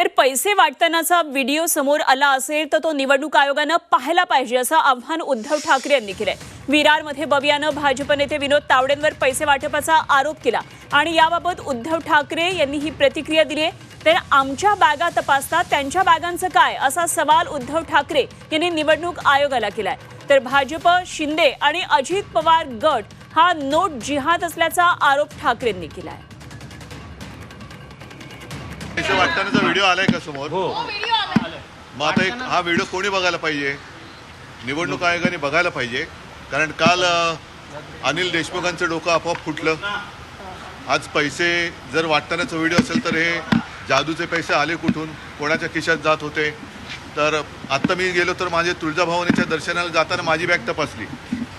तर पैसे वाटतानाचा व्हिडिओ समोर आला असेल तर तो निवडणूक आयोगानं पाहायला पाहिजे असं आव्हान उद्धव ठाकरे यांनी केलंय. विरारमध्ये बबियानं भाजप नेते विनोद तावडेंवर पैसे वाटपाचा आरोप केला आणि याबाबत उद्धव ठाकरे यांनी ही प्रतिक्रिया दिली आहे. तर आमच्या बॅगा तपासतात त्यांच्या बॅगांचं काय? असा सवाल उद्धव ठाकरे यांनी निवडणूक आयोगाला केलाय. तर भाजप शिंदे आणि अजित पवार गट हा नोट जिहाद असल्याचा आरोप ठाकरेंनी केलाय. पैसे वाटतानाचा व्हिडिओ आलाय का समोर? हो. मग आता एक हा व्हिडिओ कोणी बघायला पाहिजे? निवडणूक आयोगाने बघायला पाहिजे. कारण काल अ, अनिल देशमुखांचं डोकं आपोआप फुटलं. आज पैसे जर वाटतानाचा व्हिडिओ असेल तर हे जादूचे पैसे आले कुठून? कोणाच्या खिशात जात होते? तर आत्ता मी गेलो तर माझे तुळजाभवानीच्या दर्शनाला जाताना माझी बॅग तपासली.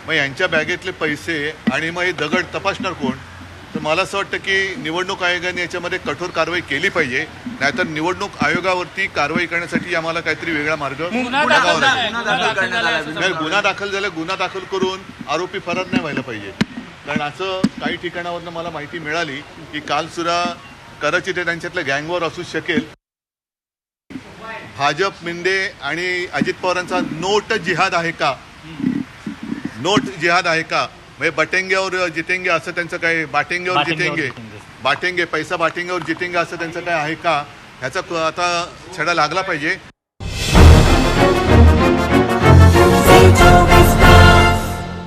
मग यांच्या बॅगेतले पैसे आणि मग हे दगड तपासणार कोण? तर मला असं वाटतं की निवडणूक आयोगाने याच्यामध्ये कठोर कारवाई केली पाहिजे. नाहीतर निवडणूक आयोगावरती कारवाई करण्यासाठी आम्हाला काहीतरी वेगळा मार्ग गुन्हा दाखल नाही. गुन्हा झाला गुन्हा दाखल करून आरोपी फरार नाही व्हायला पाहिजे. कारण असं काही ठिकाणावरनं मला माहिती मिळाली की काल सुद्धा कदाचित ते त्यांच्यातलं गँगवॉर असू शकेल. भाजप मिंदे आणि अजित पवारांचा नोट जिहाद आहे का? नोट जिहाद आहे का? म्हणजे बटेंगे और जितेंगे असं त्यांचं काय बाटेंगे और बाटेंगे और जितेंगे. बाटेंगे पैसा बाटेंगे और जितेंगे असं त्यांचं काय आहे का? ह्याचा आता छडा लागला पाहिजे.